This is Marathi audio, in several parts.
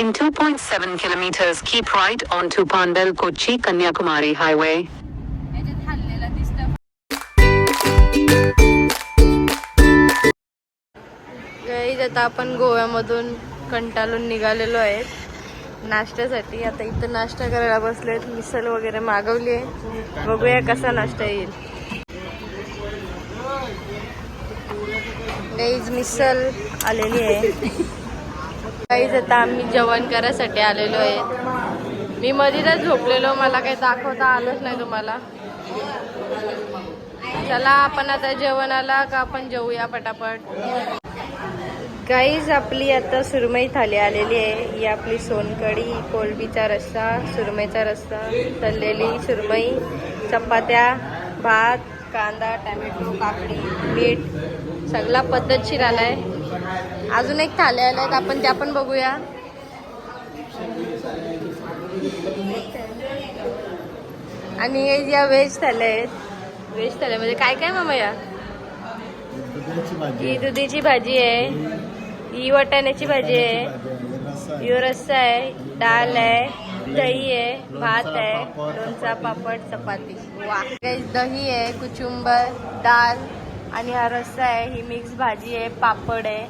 In 2.7 kilometers, keep right onto Pandal Kochi Kanyakumari Highway. Guys आता आपण गोव्यामधून कंटाळून निघालेलो आहे. नाश्त्यासाठी. आता इथं नाश्ता करायला बसलेत मिसल वगैरे मागवली आहे. बघूया कसा नाश्ता येईल. गाईज मिसल आलेली आहे. गाईज आता आम्ही जेवण करायसाठी आलेलो आहे. मी मधीतच झोपलेलो मला काही दाखवता आलंच नाही तुम्हाला. चला आपण आता जेवणाला का आपण जेवूया पटापट? गाईज आपली आता सुरमई थाली आलेली आहे. ही आपली सोनकढी कोलबीचा रस्सा सुरमईचा रस्सा तळलेली सुरमई चपात्या भात कांदा टॅमॅटो काकडी मीठ सगळा पद्धतशीर आहे अजून एक थाल्या आल्या आहेत आपण त्या पण बघूया. आणि या व्हेज थाल्या आहेत. व्हेज थाल्यामध्ये काय काय मामा या? दुधाची भाजी ही दुधीची भाजी आहे. ही वाटाण्याची भाजी आहे. यो रस्सा आहे डाळ आहे दही आहे भात आहे लोणचा पापड चपाती. वा दही आहे कुचुंबर डाळ आणि हा रस्सा आहे ही मिक्स भाजी आहे पापड आहे.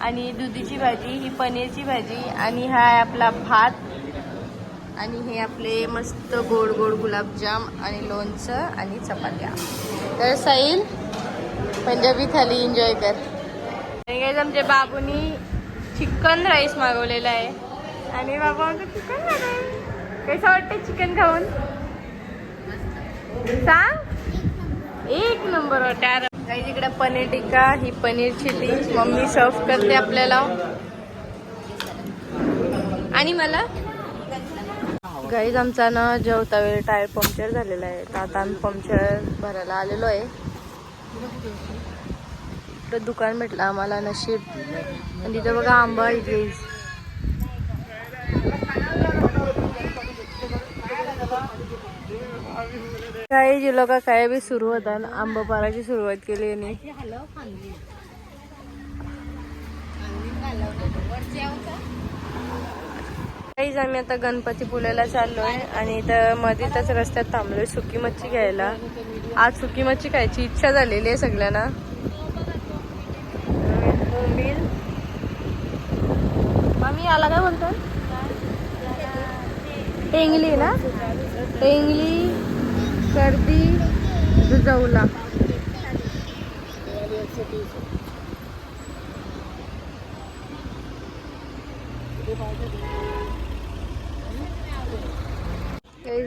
आणि दुधीची भाजी ही पनीरची भाजी आणि हा आहे आपला भात. आणि हे आपले मस्त गोड गोड गुलाबजाम आणि लोणचं आणि चपात्या. तर साईल पंजाबी थाली एन्जॉय कर. आणि आमच्या बाबूनी चिकन राईस मागवलेला आहे. आणि बाबा आमचं चिकन कसं वाटतं चिकन खाऊन? सांग. एक नंबर वाटत काही इकडे पनीर टिक्का ही पनीर चिली. मम्मी सर्व करते आपल्याला. आणि मला? गाईज आमचा ना जेवता वेळ टायर पंक्चर झालेला आहे. तर आता आम्ही पंक्चर भरायला आलेलो आहे. इकडं दुकान भेटलं आम्हाला नशीब. आणि तिथं बघा आंबा इथे काही जी लोक काय बी सुरू होता आंबपाराची सुरुवात केली आणि काहीच आम्ही आता गणपती पुण्याला चाललोय आणि इथं मध्येच रस्त्यात थांबलोय सुकी मच्छी घ्यायला. आज सुकी मच्छी खायची इच्छा झालेली आहे सगळ्यांना. बोंबील आला याला काय म्हणतो टेंगली ना? टेंगली कर्दी दुजवला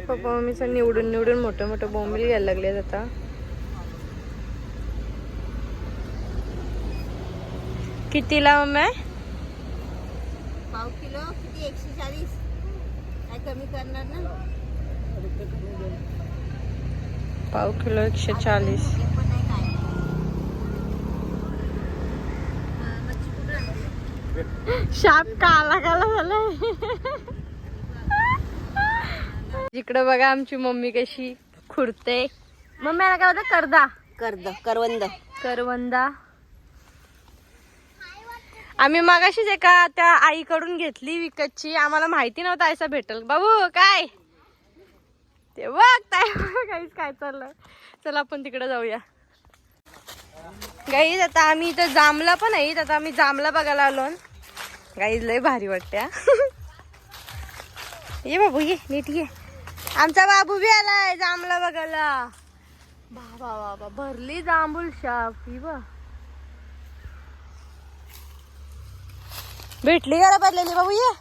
पप्पा मम्मीचं निवडून निवडून मोठं मोठं बोंबील घ्यायला लागले आता. कितीला मम्मी? पाव किलो किती? एकशे चाळीस काय कमी करणार ना? पाव किलो एकशे चाळीस? शाप काला काला झालाय. जिकडं बघा आमची मम्मी कशी खुरते. मम्मी याला काय होतं? करदा. कर्द करवंद. करवंदा. आम्ही मगाशीच एका त्या आईकडून घेतली विकतची. आम्हाला माहिती नव्हतं असं भेटल. बाबू काय? ते बघ काय काहीच काय चाललं चला आपण तिकडे जाऊया. गाईज आता आम्ही इथं जांभला पण आहे. आता आम्ही जांभला बघायला आलो. गाईज लय भारी वाटते ये बाबू ये नीट ये. आमचा बाबू बी आलाय जांभला बघायला. बाबा बाबा भरली जांभूळ शाप. ही बा भेटली घरा रे भरलेली बाबू ये.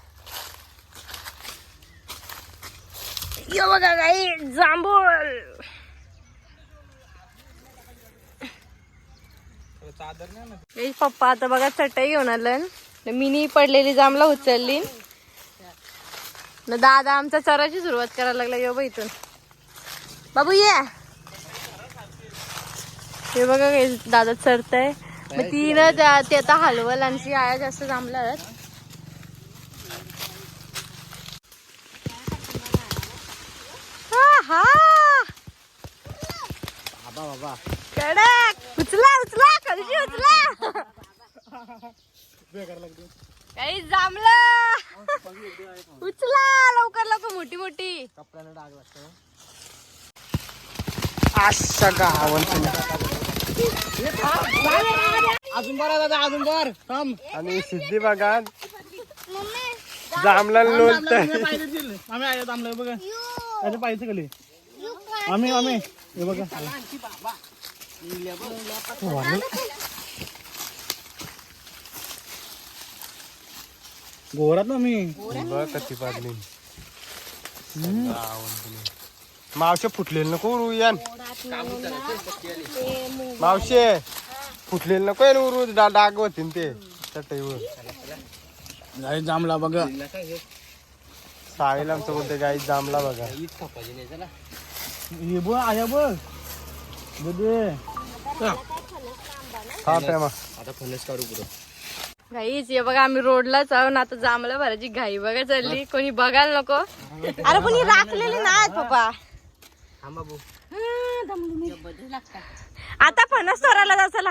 यो बघा गाई जांभूळ. पप्पा आता बघा चटई घेऊन आलं. मिनी पडलेली जांभला उचलली. न दादा आमचा चराची सुरुवात करायला लागला यो इथून. बाबू ये. हे बघा काही दादा चरताय. मग ती ना त्या- ते आता हलवल आणि आया जास्त जमल्या हा बाबा बाबा. कडक. उचला उचला काही जांभलं उचला लवकर लवकर मोठी मोठी. कपड्याला डाग लागतो. गावन अजून बरं दादा अजून बर. थांब. आणि सिद्धी बघा. जांभला लोलत आम्ही थांबलोय बघा. त्याच्या पाहिजे खाली. आम्ही आम्ही. हे बघा. गोरात ना मी बघ कशी पाडली. मावशे फुटलेलं नको उरू यान मावशे फुटलेलं नको यान उरू डा- डाग होतीन ते. चटईवर गाई जांभला बघा. साळीला आमचं बोलते गाई जांभला बघा. हे बघ आया बघ. दे हा प्रेमा. घाईच ये बघा आम्ही रोडलाच आहोत आता जांभळं भरायची घाई बघा चालली. कोणी बघायला नको. अरे कोणी राखलेली नाही पप्पा. हा, दमली मी. आता फणस तोरायला जा चला.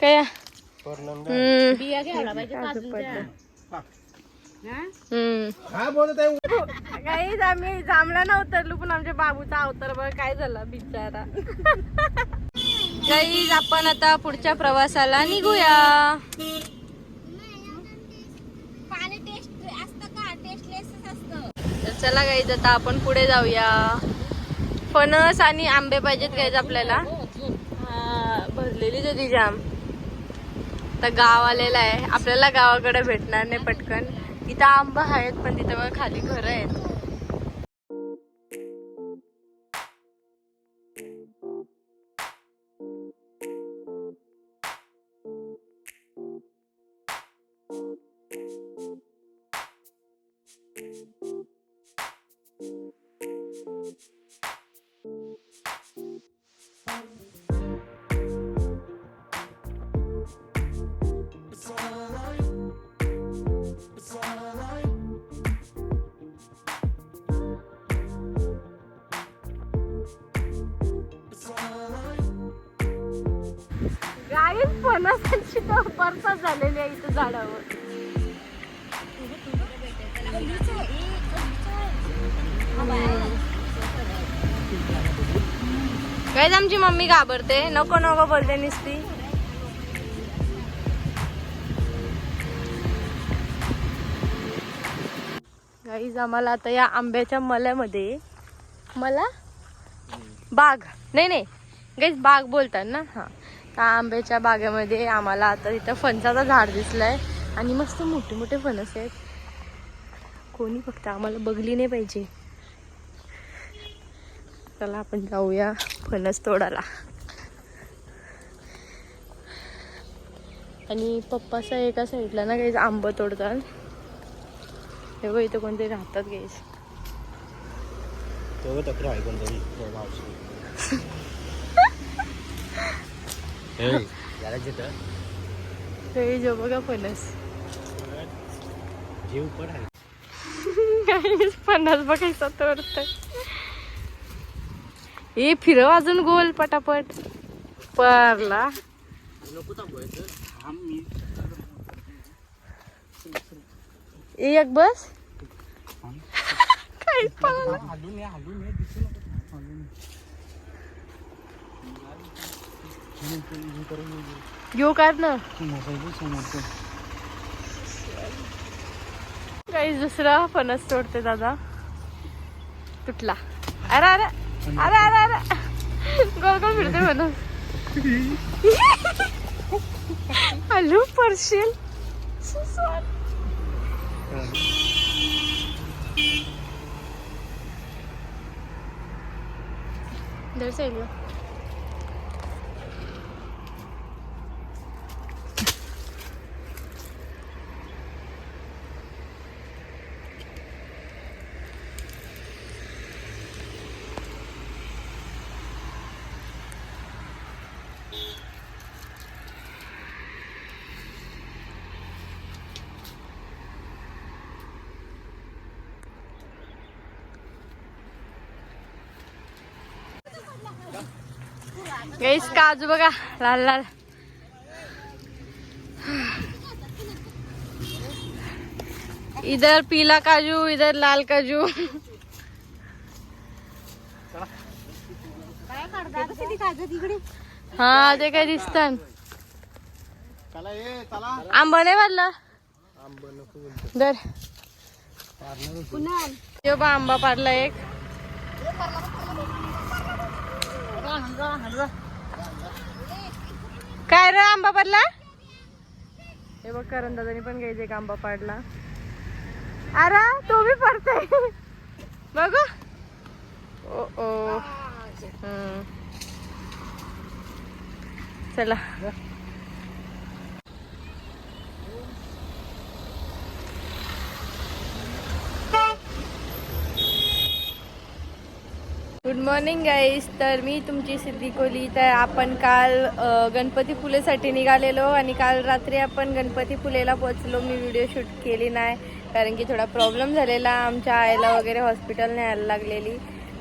काय. काय बोलत आहे काहीच आम्ही जांभळा ना उतरलो पण आमच्या बाबूचा अवतार बघ काय झालं बिचारा. काहीच आपण आता पुढच्या प्रवासाला निघूया पाणी टेस्ट असतं का टेस्टलेस असतं तर चला गाईज आता आपण पुढे जाऊया. फणस आणि आंबे पाहिजेत गाईज आपल्याला. भरलेली होती जाम. आता गाव आलेला आहे. आपल्याला गावाकडे भेटणार नाही पटकन. इथं आंबा आहेत पण तिथं खाली घरं आहेत. गाईच फणसांची तर बरसात झालेली आहे इथं झाडावर. गाईज आमची मम्मी घाबरते. नको नको बोलते नुसती. गाईज आम्हाला आता या आंब्याच्या मल्यामध्ये मला बाग. नाही नाही. गाईज बाग बोलतात ना? हा. त्या आंब्याच्या बागेमध्ये आम्हाला आता इथं फणसाचं झाड दिसलंय आणि मस्त मोठे मोठे फणस आहेत. कोणी फक्त आम्हाला बघली नाही पाहिजे. चला आपण जाऊया फणस तोडायला. आणि पप्पाचा एका साईडला ना काही आंबं तोडतात. हे बघ इथं कोणतरी राहतात तो तक्र आहे कोणतरी तो जो बघा फणस जीव पण आहे. काही फणस बघायचा तोडत ए फिरव अजून गोल पटापट. परला बस काहीच पळाला हलून ये हलून ये दिसू नको हलून ये. घेऊ काढ ना काही दुसरा फणस तोडते दादा. तुटला. अरे अरे अरे अरे अरे. गोल गोल फिरते फणस. हॅलो पर्शिल दर साईडला गईस काजू बघा लाल लाल. इधर पीला काजू इधर लाल काजू. हा ते काय दिसत आंबा नाही वाढला दर आंबा पाडला एक. काय र आंबा पाडला हे बघ करण दादानी पण घ्यायचे एक आंबा पाडला. अरे तो बी पडतोय बघू. ओ ओ चला. गुड मॉर्निंग गाईस तर मी तुमची सिद्धी कोली. तर आपण काल गणपती फुलेसाठी निघालेलो आणि काल रात्री आपण गणपती फुलेला पोचलो मी व्हिडिओ शूट केली नाही कारण की थोडा प्रॉब्लेम झालेला. आमच्या आईला वगैरे हॉस्पिटल न्यायला लागलेली.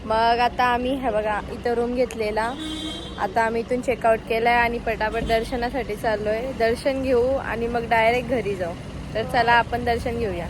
मग आता आम्ही हे बघा इथं रूम घेतलेला. आता आम्ही इथून चेकआउट केलं आहे आणि पटापट दर्शनासाठी चाललो आहे दर्शन घेऊ आणि मग डायरेक्ट घरी जाऊ. तर चला आपण दर्शन घेऊया.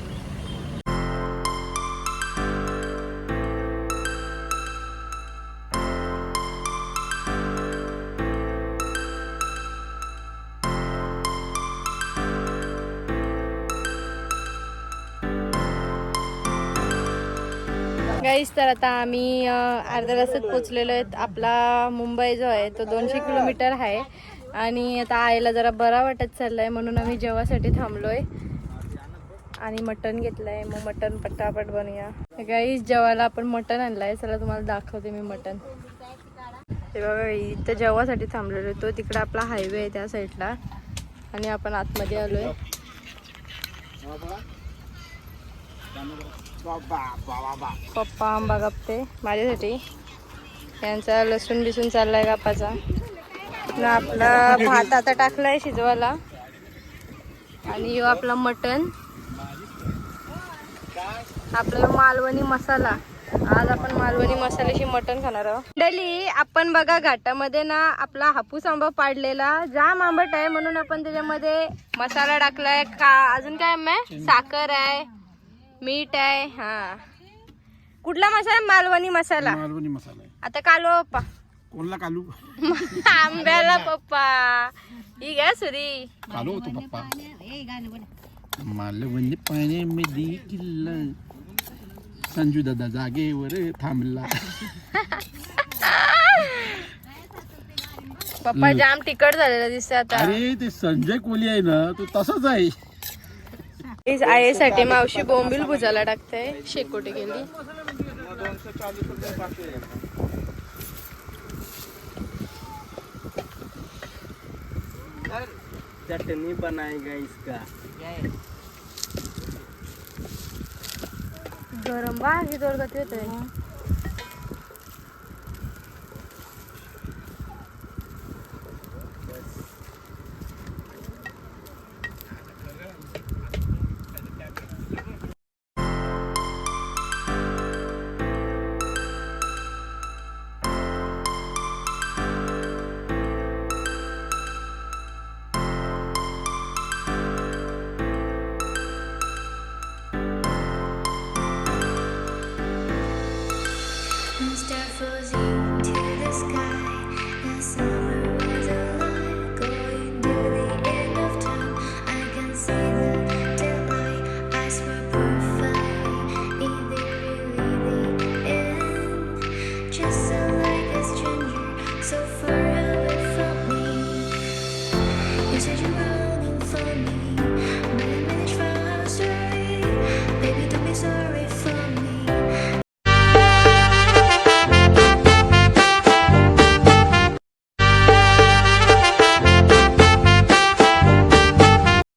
गाईस तर आता आम्ही अर्ध्या तासात पोचलेलो आहेत. आपला मुंबई जो आहे तो दोनशे किलोमीटर आहे. आणि आता आईला जरा बरा वाटत चाललाय म्हणून आम्ही जेवासाठी थांबलोय. आणि मटण घेतलंय. मग मटण पटापट बनूया गाईस जेवायला आपण मटण आणलंय. चला तुम्हाला दाखवते मी मटण. हे बघा इथं जेवासाठी थांबलेलो तो तिकडे आपला हायवे आहे त्या साईडला आणि आपण आतमध्ये आलोय. पप्पा आंबा कापते माझ्यासाठी. यांचा लसूण बिसून चाललाय कापाचा. ना आपला भात आता टाकलाय शिजवायला. आणि यो आपला मटण. आपला मालवणी मसाला. आज आपण मालवणी मसाल्याशी मटण खाणार आहोत. डली आपण बघा घाटामध्ये ना आपला हापूस आंबा पाडलेला. जाम आंबट आहे म्हणून आपण त्याच्यामध्ये मसाला टाकलाय. का अजून काय आंबा साखर आहे. मीठ आहे हा. कुठला मसाला? मालवणी मसाला. मालवणी मसाला आहे. आता कालू पप्पा. कोणला कालू? आंब्याला पप्पा. ही घ्या सुरी. कालू होतो पप्पा. मालवणी पाण्यामध्ये किल्ला. संजू दादा जागेवर थांबला. पप्पा जाम तिकट झालेला दिसतं आता. अरे ते संजय कोहली आहे ना तो तसाच आहे. आईसाठी मावशी बोंबील भुजाला टाकते शेकोटी गेली चटनी बनाएगा इसका। गरम बाग ज़ोर गती for you.